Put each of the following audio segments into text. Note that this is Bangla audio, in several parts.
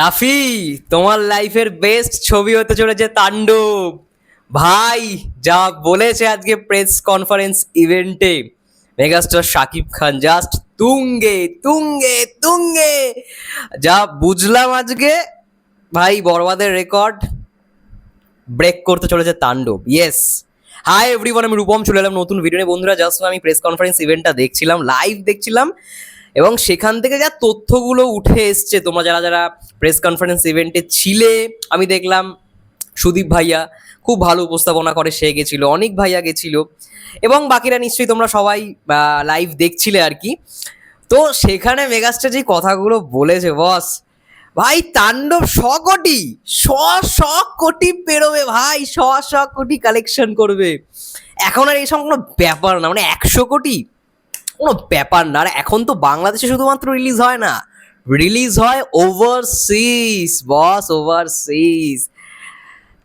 রাফি, তোমার লাইফের বেস্ট ছবি হতে চলেছে তাণ্ডব। ভাই, যা বলেছে আজকে প্রেস কনফারেন্স ইভেন্টে মেগাস্টার শাকিব খান জাস্ট তুঙ্গে তুঙ্গে তুঙ্গে। যা বুঝলাম আজকে, ভাই বরবাদের রেকর্ড ব্রেক করতে চলেছে তাণ্ডব ইয়েস হাই এভরিওয়ান আমি রূপম, চলে এলাম নতুন ভিডিও নিয়ে বন্ধুরা জাস্ট আমি প্রেস কনফারেন্স ইভেন্টটা দেখছিলাম লাইভ দেখছিলাম। এবং সেখান থেকে যা তথ্যগুলো উঠে এসছে, তোমরা যারা যারা প্রেস কনফারেন্স ইভেন্টে ছিলে, আমি দেখলাম সুদীপ ভাইয়া খুব ভালো উপস্থাপনা করে, সে গেছিল, অনেক ভাইয়া গেছিল এবং বাকিরা নিশ্চয়ই তোমরা সবাই লাইভ দেখছিলে আর কি। তো সেখানে মেগাস্টার যে কথাগুলো বলেছে বস ভাই তাণ্ডব শ কোটি শ শ কোটি পেরোবে ভাই শ শ কোটি কালেকশন করবে। এখন আর এইসব কোনো ব্যাপার না মানে একশো কোটি? কোনো ব্যাপার না। আর এখন তো বাংলাদেশে শুধুমাত্র রিলিজ হয় না। রিলিজ হয় ওভারসিজ বস ওভারসিজ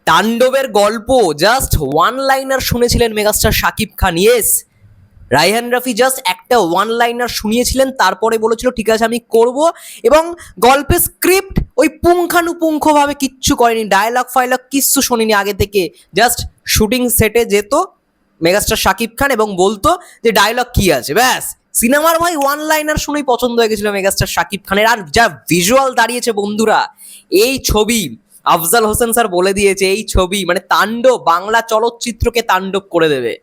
তাণ্ডবের গল্প জাস্ট ওয়ান লাইনার শুনেছিলেন megastar Shakib Khan. Yes Raihan Rafi just একটা ওয়ান লাইনার শুনিয়েছিলেন, তারপরে বলেছিল, ঠিক আছে, আমি করব। এবং গল্পের স্ক্রিপ্ট ওই পুঙ্খানুপুঙ্খভাবে কিচ্ছু করেনি। ডায়লগ ফাইলগ কিচ্ছু শোনেনি আগে থেকে। জাস্ট শুটিং সেটে যেত মেগাস্টার শাকিব খান এবং বলতো যে ডায়লগ কি আছে। ব্যাস, সিনেমার ভাই ওয়ান লাইনার শুনেই পছন্দ হয়ে গেছিল মেগাস্টার শাকিব খানের। আর যা ভিজুয়াল দাঁড়িয়েছে বন্ধুরা, এই ছবি, আফজাল হোসেন স্যার বলে দিয়েছে, এই ছবি মানে তাণ্ডব, বাংলা চলচ্চিত্রকে তাণ্ডব করে দেবে।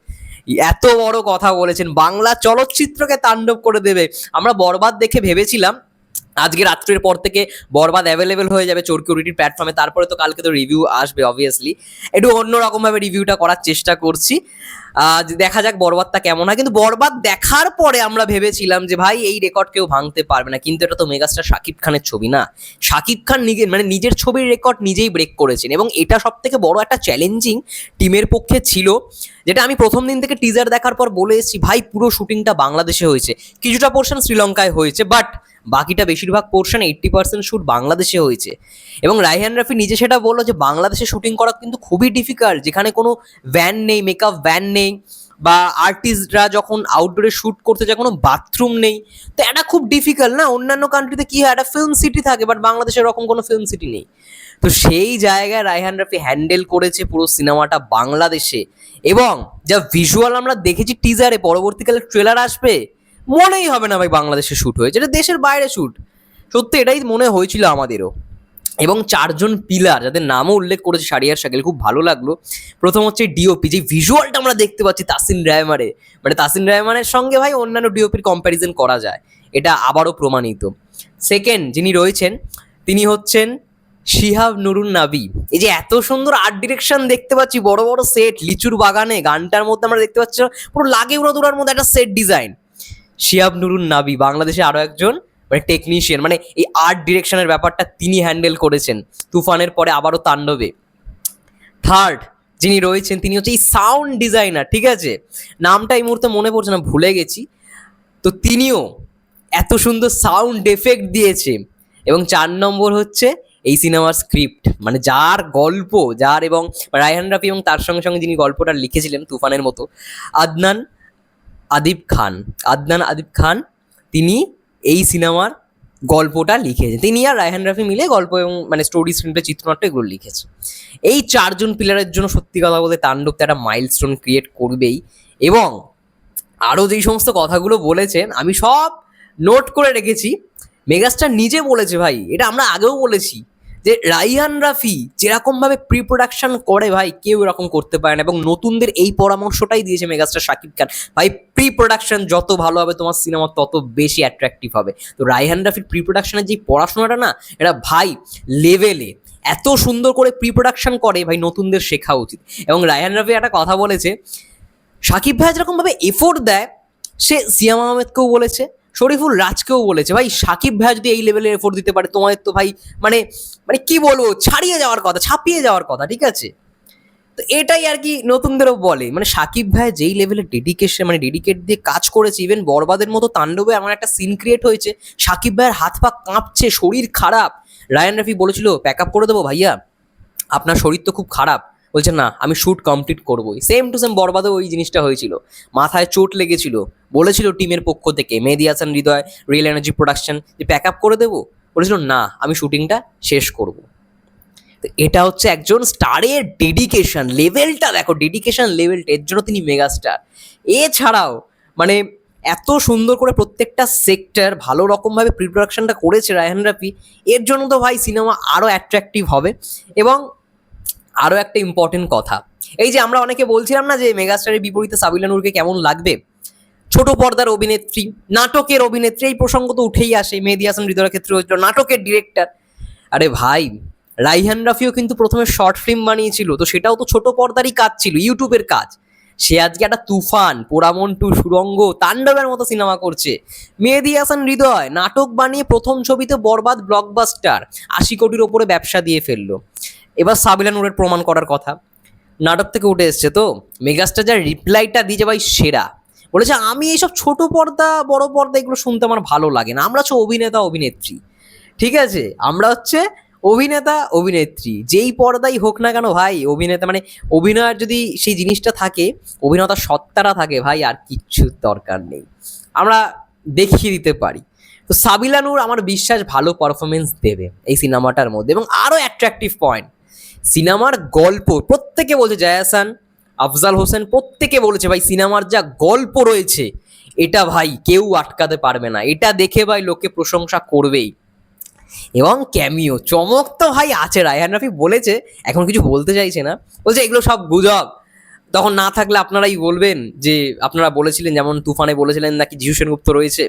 এত বড় কথা বলেছেন, বাংলা চলচ্চিত্রকে তাণ্ডব করে দেবে। আমরা বরবাদ দেখে ভেবেছিলাম আজকে রাত্রের পর থেকে বরবাদ অ্যাভেলেবেল হয়ে যাবে চোরকি ওটিটির প্ল্যাটফর্মে তারপরে তো কালকে তো রিভিউ আসবে অবভিয়াসলি একটু অন্যরকমভাবে রিভিউটা করার চেষ্টা করছি। দেখা যাক বরবাদটা কেমন হয়। কিন্তু বরবাদ দেখার পরে আমরা ভেবেছিলাম যে, ভাই, এই রেকর্ড কেউ ভাঙতে পারবে না। কিন্তু এটা তো মেগাস্টার শাকিব খানের ছবি না। শাকিব খান নিজের মানে নিজের ছবির রেকর্ড নিজেই ব্রেক করেছেন। এবং এটা সব থেকে বড় একটা চ্যালেঞ্জিং টিমের পক্ষে ছিল, যেটা আমি প্রথম দিন থেকে টিজার দেখার পর বলে এসেছি, ভাই, পুরো শুটিংটা বাংলাদেশে হয়েছে। কিছুটা পোর্শন শ্রীলঙ্কায় হয়েছে বাট বাকিটা বেশিরভাগ পোর্শন এইট্টি পার্সেন্ট শ্যুট বাংলাদেশে হয়েছে। এবং রাইহান রাফি নিজে সেটা বলল যে, বাংলাদেশে শুটিং করা কিন্তু খুবই ডিফিকাল্ট যেখানে কোনো ভ্যান নেই মেকআপ ভ্যান নেই, বা আর্টিস্টরা যখন আউটডোরে শ্যুট করতে যায়, কোনো বাথরুম নেই। তো এটা খুব ডিফিকাল্ট না? অন্যান্য কান্ট্রিতে কী হয়? একটা ফিল্ম সিটি থাকে বাট বাংলাদেশে এরকম কোনো ফিল্ম সিটি নেই। তো সেই জায়গায় রায়হান রাফি হ্যান্ডেল করেছে পুরো সিনেমাটা বাংলাদেশে। এবং যা ভিজুয়াল আমরা দেখেছি টিজারে পরবর্তীকালে ট্রেলার আসবে মনেই হবে না ভাই বাংলাদেশে শ্যুট হয়েছে এটা দেশের বাইরে শ্যুট সত্যি এটাই মনে হয়েছিল আমাদেরও। এবং চারজন পিলার যাদের নামও উল্লেখ করেছে সারিয়ার শাকিল, খুব ভালো লাগল। প্রথম হচ্ছে ডিওপি যে ভিজুয়ালটা আমরা দেখতে পাচ্ছি তাসিন রায়মারে। মানে তাসিন রায়মানের সঙ্গে ভাই অন্যান্য ডিওপির কম্প্যারিজন করা যায়। এটা আবারও প্রমাণিত। সেকেন্ড যিনি রয়েছেন, তিনি হচ্ছেন শিহাব নুরুন নাবি। এই যে এত সুন্দর আর্ট ডিরেকশন দেখতে পাচ্ছি, বড় বড় সেট লিচুর বাগানে, গানটার মধ্যে আমরা দেখতে পাচ্ছি, পুরো লাগে উড়াদুরার মধ্যে একটা সেট ডিজাইন শিহাব নুরুন নাবি, বাংলাদেশে আরও একজন মানে টেকনিশিয়ান মানে এই আর্ট ডিরেকশনের ব্যাপারটা তিনি হ্যান্ডেল করেছেন। তুফানের পরে আবারও তাণ্ডবে। থার্ড যিনি রয়েছেন, তিনি হচ্ছে এই সাউন্ড ডিজাইনার ঠিক আছে? নামটা এই মুহূর্তে মনে পড়ছে না, ভুলে গেছি। তো তিনিও এত সুন্দর সাউন্ড এফেক্ট দিয়েছে। এবং চার নম্বর হচ্ছে এই সিনেমার স্ক্রিপ্ট মানে যার গল্প, যার এবং রায়হান রাফি এবং তার সঙ্গে সঙ্গে যিনি গল্পটা লিখেছিলেন তুফানের মতো, আদনান আদিব খান, আদনান আদিব খান, তিনি এই সিনেমার গল্পটা লিখেছেন। তিনি আর রায়হান রাফি মিলে গল্প এবং মানে স্টোরি স্ক্রিনপ্লে চিত্রনাট্য এগুলো লিখেছে এই চারজন পিলারের জন্য সত্যি কথা বলতে তাণ্ডব তো একটা মাইলস্টোন ক্রিয়েট করবেই এবং আরও যেই সমস্ত কথাগুলো বলেছেন, আমি সব নোট করে রেখেছি। মেগাস্টার নিজে বলেছে ভাই, এটা আমরা আগেও বলেছি। যে রাইহান রাফি যেরকমভাবে প্রি প্রোডাকশন করে ভাই, কেউ এরকম করতে পারে না এবং নতুনদের এই পরামর্শটাই দিয়েছে মেগাস্টার শাকিব খান। ভাই প্রি প্রোডাকশন যত ভালো হবে তোমার সিনেমা তত বেশি অ্যাট্রাকটিভ হবে। তো রাইহান রাফির প্রি প্রোডাকশনের যে পড়াশোনাটা না, এটা ভাই লেভেলে এত সুন্দর করে প্রি প্রোডাকশন করে, ভাই নতুনদের শেখা উচিত। এবং রায়হান রাফি একটা কথা বলেছে সাকিব ভাই যেরকমভাবে এফোর্ট দেয়, সে সিয়াম আহমেদকেও বলেছে শরীফুল রাজকেও বলেছে, ভাই, সাকিব ভাই যদি এই লেভেলের এফোর্ট দিতে পারে, তোমাদের তো ভাই মানে মানে কি বলব, ছাড়িয়ে যাওয়ার কথা, ছাপিয়ে যাওয়ার কথা, ঠিক আছে? তো এটাই আর কি নতুনদেরও বলে মানে সাকিব ভাই যেই লেভেলের ডেডিকেশন মানে ডেডিকেট দিয়ে কাজ করেছে ইভেন বরবাদের মতো তাণ্ডবে এমন একটা সিন ক্রিয়েট হয়েছে, সাকিব ভাইয়ের হাত পা কাঁপছে, শরীর খারাপ। রায়ান রাফি বলেছিল প্যাক আপ করে দেবো ভাইয়া, আপনার শরীর তো খুব খারাপ। বলছে, না, আমি শ্যুট কমপ্লিট করবোই। সেম টু সেম বরবাদে ওই জিনিসটা হয়েছিল। মাথায় চোট লেগেছিল। বলেছিল টিমের পক্ষ থেকে, Mehedi Hasan, Hridoy real energy production যে প্যাক আপ করে দেবো? বলেছিল, না, আমি শুটিংটা শেষ করব। তো এটা হচ্ছে একজন স্টারের ডেডিকেশন লেভেলটা দেখো ডেডিকেশন লেভেলটা এর জন্য তিনি মেগাস্টার এছাড়াও মানে এত সুন্দর করে প্রত্যেকটা সেক্টর ভালো রকমভাবে প্রি প্রোডাকশনটা করেছে রায়হান রাফি, এর জন্য তো ভাই সিনেমা আরও অ্যাট্রাকটিভ হবে। এবং আরও একটা ইম্পর্টেন্ট কথা। এই যে আমরা অনেকে বলছিলাম না যে মেগাস্টারের বিপরীতে সাবিলা নূরকে কেমন লাগবে? ছোট পর্দার অভিনেত্রী, নাটকের অভিনেত্রী, এই প্রসঙ্গ তো উঠেই আসে মেহেদি হাসান হৃদয়ের ক্ষেত্রে হয়েছিল নাটকের ডিরেক্টর আরে ভাই, রাইহান রাফিও কিন্তু প্রথমে শর্ট ফিল্ম বানিয়েছিল, তো সেটাও তো ছোট পর্দারই কাজ ছিল, ইউটিউবের কাজ। সে আজকে একটা তুফান পোড়ামন টু সুরঙ্গ, তাণ্ডবের মতো সিনেমা করছে। মেহেদি হাসান, হৃদয়, নাটক বানিয়ে প্রথম ছবিতে বরবাদ ব্লকবাস্টার আশি কোটির ওপরে ব্যবসা দিয়ে ফেলল। এবার সাবিলা নূরের প্রমাণ করার কথা। নাটক থেকে উঠে এসছে তো, মেগাস্টার যার রিপ্লাইটা দিয়েছে ভাই সেরা। বলেছে, আমি এইসব ছোট পর্দা, বড় পর্দা এগুলো শুনতে আমার ভালো লাগে না। আমরা হচ্ছে অভিনেতা, অভিনেত্রী। ঠিক আছে? আমরা হচ্ছে অভিনেতা, অভিনেত্রী। যেই পর্দাই হোক না কেন ভাই, অভিনেতা মানে অভিনয়ের যদি সেই জিনিসটা থাকে, অভিনেতার সত্তারা থাকে ভাই, আর কিচ্ছু দরকার নেই। আমরা দেখিয়ে দিতে পারি। তো সাবিলানুর আমার বিশ্বাস ভালো পারফরমেন্স দেবে এই সিনেমাটার মধ্যে এবং আরও অ্যাট্রাকটিভ পয়েন্ট সিনেমার গল্প, প্রত্যেকে বলছে জায়াসান আফজাল হোসেন প্রত্যেকে বলেছে, ভাই, সিনেমার যা গল্প রয়েছে, এটা ভাই, কেউ আটকাতে পারবে না। এটা দেখে ভাই লোকে প্রশংসা করবেই। এবং ক্যামিও চমক তো ভাই আছে। রায়হান রাফি বলেছে, এখন কিছু বলতে চাইছে না। বলছে, এগুলো সব গুজব। তখন না থাকলে আপনারাই বলবেন যে, আপনারা বলেছিলেন, যেমন তুফানে বলেছিলেন নাকি জিউ সেনগুপ্ত রয়েছে।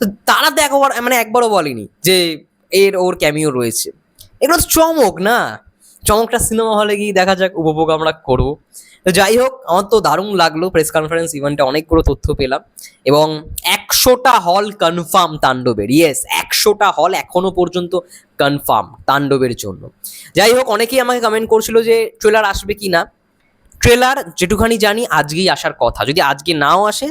তো তারা তো একবার মানে একবারও বলেনি যে, এর ওর ক্যামিও রয়েছে। এগুলো চমক না? চমকটা সিনেমা হলে গিয়ে দেখা যাক, উপভোগ আমরা করব। তো যাই হোক, আমার তো দারুণ লাগল প্রেস কনফারেন্স ইভেন্টে অনেকগুলো তথ্য পেলাম এবং একশোটা হল কনফার্ম তাণ্ডবের। ইয়েস একশোটা হল এখনও পর্যন্ত কনফার্ম তাণ্ডবের জন্য। যাই হোক, অনেকেই আমাকে কমেন্ট করছিল যে ট্রেলার আসবে কি না ট্রেলার যেটুখানি জানি, আজকেই আসার কথা। যদি আজকে নাও আসে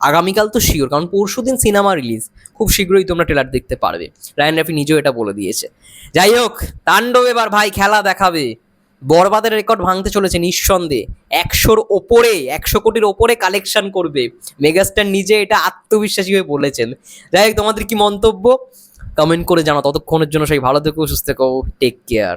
আগামীকাল তো শিওর কারণ পরশু দিন সিনেমা রিলিজ খুব শীঘ্রই তোমরা ট্রেলার দেখতে পারবে। রায়ন রাফি নিজেও এটা বলে দিয়েছে। যাই হোক, তাণ্ডব এবার ভাই, খেলা দেখাবে। বরবাদের রেকর্ড ভাঙতে চলেছে নিঃসন্দেহে। একশোর ওপরে, একশো কোটির ওপরে কালেকশন করবে। মেগাস্টার নিজে এটা আত্মবিশ্বাসী হয়ে বলেছেন। যাই হোক, তোমাদের কি মন্তব্য? কমেন্ট করে জানাও। ততক্ষণের জন্য সেই ভালো থেকো, সুস্থ থেকো। Take care